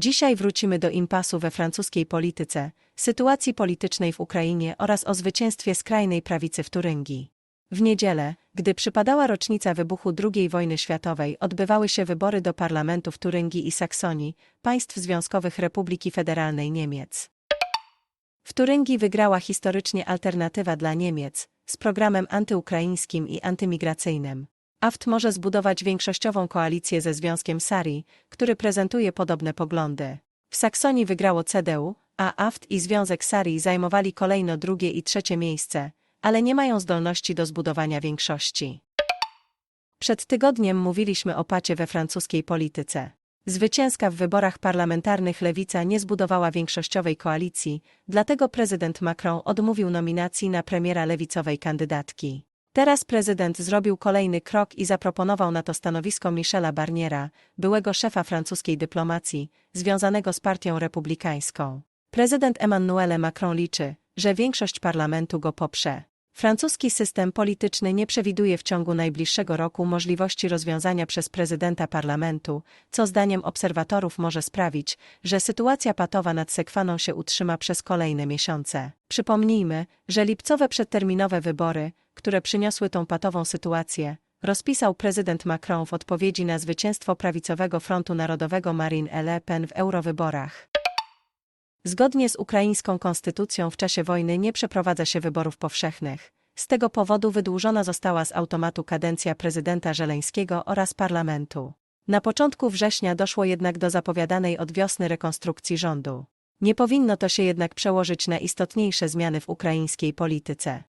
Dzisiaj wrócimy do impasu we francuskiej polityce, sytuacji politycznej w Ukrainie oraz o zwycięstwie skrajnej prawicy w Turyngii. W niedzielę, gdy przypadała rocznica wybuchu II wojny światowej, odbywały się wybory do parlamentu w Turyngii i Saksonii, państw związkowych Republiki Federalnej Niemiec. W Turyngii wygrała historycznie alternatywa dla Niemiec, z programem antyukraińskim i antymigracyjnym. AFT może zbudować większościową koalicję ze Związkiem Sari, który prezentuje podobne poglądy. W Saksonii wygrało CDU, a AFT i Związek Sari zajmowali kolejno drugie i trzecie miejsce, ale nie mają zdolności do zbudowania większości. Przed tygodniem mówiliśmy o pacie we francuskiej polityce. Zwycięska w wyborach parlamentarnych lewica nie zbudowała większościowej koalicji, dlatego prezydent Macron odmówił nominacji na premiera lewicowej kandydatki. Teraz prezydent zrobił kolejny krok i zaproponował na to stanowisko Michela Barniera, byłego szefa francuskiej dyplomacji, związanego z partią republikańską. Prezydent Emmanuel Macron liczy, że większość parlamentu go poprze. Francuski system polityczny nie przewiduje w ciągu najbliższego roku możliwości rozwiązania przez prezydenta parlamentu, co zdaniem obserwatorów może sprawić, że sytuacja patowa nad Sekwaną się utrzyma przez kolejne miesiące. Przypomnijmy, że lipcowe przedterminowe wybory, które przyniosły tą patową sytuację, rozpisał prezydent Macron w odpowiedzi na zwycięstwo prawicowego Frontu Narodowego Marine Le Pen w eurowyborach. Zgodnie z ukraińską konstytucją w czasie wojny nie przeprowadza się wyborów powszechnych. Z tego powodu wydłużona została z automatu kadencja prezydenta Żeleńskiego oraz parlamentu. Na początku września doszło jednak do zapowiadanej od wiosny rekonstrukcji rządu. Nie powinno to się jednak przełożyć na istotniejsze zmiany w ukraińskiej polityce.